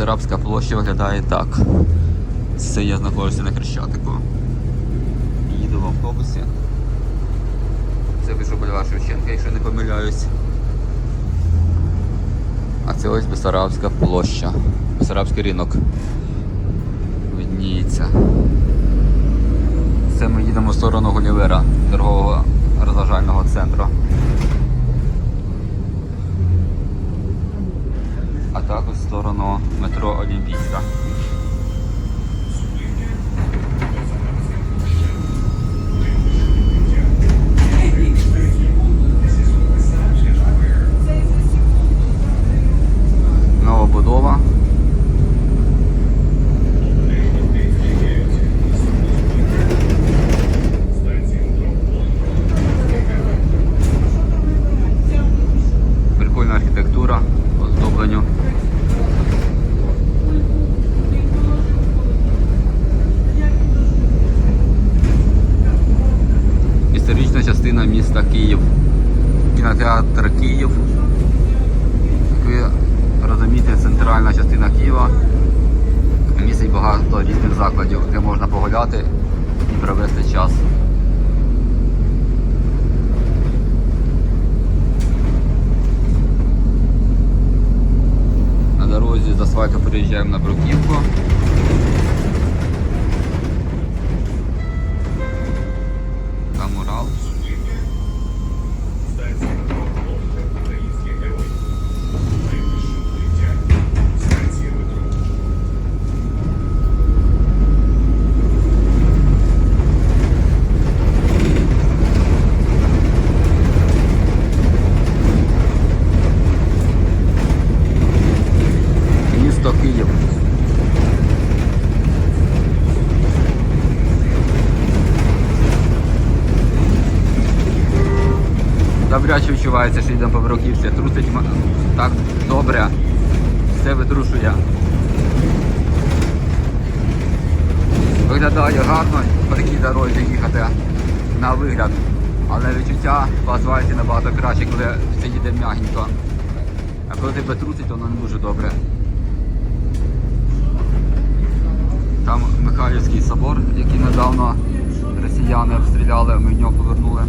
Бесарабська площа виглядає так. Це я знаходжуся на Хрещатику. Їду в автобусі. Це пішов бульвар Шевченка, якщо не помиляюсь. А це ось Бесарабська площа. Бесарабський ринок. Видніється. Це ми їдемо в сторону Гулівера, торгового розважального центру. А також в сторону метро Олімпійська. Частина міста Київ. Кінотеатр Київ. Як ви розумієте, центральна частина Києва містить багато різних закладів, де можна погуляти і провести час. На дорозі з асфальту переїжджаємо на Бруківку. Місто Київ. Добряче відчувається, що йдемо по Бруківці. Трусить так добре. Все витрушує. Виглядає гарно по такій дорозі їхати на вигляд. Але відчуття по асфальті набагато краще, коли все їде м'ягенько. А коли тебе трусить, воно не дуже добре. Михайлівський собор, який недавно росіяни обстріляли, ми в нього повернули.